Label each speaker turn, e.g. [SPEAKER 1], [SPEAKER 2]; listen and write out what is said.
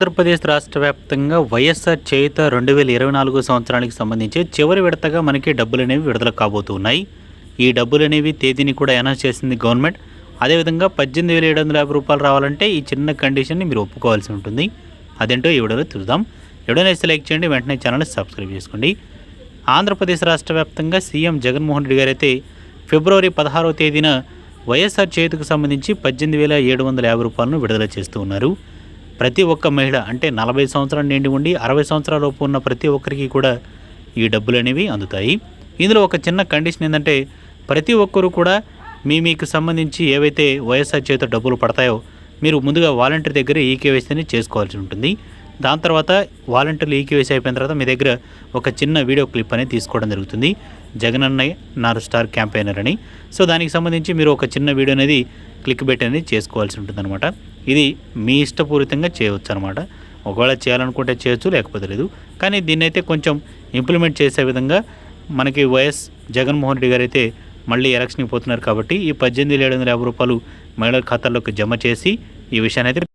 [SPEAKER 1] ఆంధ్రప్రదేశ్ రాష్ట్ర వ్యాప్తంగా వైఎస్ఆర్ చేయుత రెండు వేల ఇరవై నాలుగు సంవత్సరానికి సంబంధించి చివరి విడతగా మనకి డబ్బులు అనేవి విడుదల కాబోతున్నాయి. ఈ డబ్బులు అనేవి తేదీని కూడా అనౌన్స్ చేసింది గవర్నమెంట్. అదేవిధంగా పద్దెనిమిది వేల ఏడు వందల యాభై రూపాయలు రావాలంటే ఈ చిన్న కండిషన్ని మీరు ఒప్పుకోవాల్సి ఉంటుంది. అదేంటో ఈ వీడియోలో చూద్దాం. ఎవడైనా సెలెక్ట్ లైక్ చేయండి వెంటనే ఛానల్ని సబ్స్క్రైబ్ చేసుకోండి. ఆంధ్రప్రదేశ్ రాష్ట్ర వ్యాప్తంగా సీఎం జగన్మోహన్ రెడ్డి గారు అయితే ఫిబ్రవరి పదహారవ తేదీన వైఎస్ఆర్ చేతికి సంబంధించి పద్దెనిమిది వేల ఏడు వందల యాభై రూపాయలను విడుదల చేస్తూ ఉన్నారు. ప్రతి ఒక్క మహిళ అంటే నలభై సంవత్సరాలు నిండి ఉండి అరవై సంవత్సరాల లోపు ఉన్న ప్రతి ఒక్కరికి కూడా ఈ డబ్బులు అనేవి అందుతాయి. ఇందులో ఒక చిన్న కండిషన్ ఏంటంటే ప్రతి ఒక్కరు కూడా మీ మీకు సంబంధించి ఏవైతే వైఎస్ఆర్ చేత డబ్బులు పడతాయో మీరు ముందుగా వాలంటీర్ దగ్గర ఈకేవైసీని చేసుకోవాల్సి ఉంటుంది. దాని తర్వాత వాలంటీర్లు ఈకేవైసీ అయిపోయిన తర్వాత మీ దగ్గర ఒక చిన్న వీడియో క్లిప్ అనేది తీసుకోవడం జరుగుతుంది. జగన్ అన్నయ్య నారు స్టార్ క్యాంపెయినర్ అని. సో దానికి సంబంధించి మీరు ఒక చిన్న వీడియో అనేది క్లిక్ పెట్టి అనేది చేసుకోవాల్సి ఉంటుంది ఇది మీ ఇష్టపూరితంగా చేయవచ్చు అనమాట ఒకవేళ చేయాలనుకుంటే చేయొచ్చు లేకపోతే లేదు. కానీ దీన్ని అయితే కొంచెం ఇంప్లిమెంట్ చేసే విధంగా మనకి వైఎస్ జగన్మోహన్ రెడ్డి గారు అయితే మళ్ళీ ఎలక్షన్కి పోతున్నారు కాబట్టి ఈ పద్దెనిమిది ఏడు వందల యాభై రూపాయలు మహిళల ఖాతాల్లోకి జమ చేసి ఈ విషయాన్ని అయితే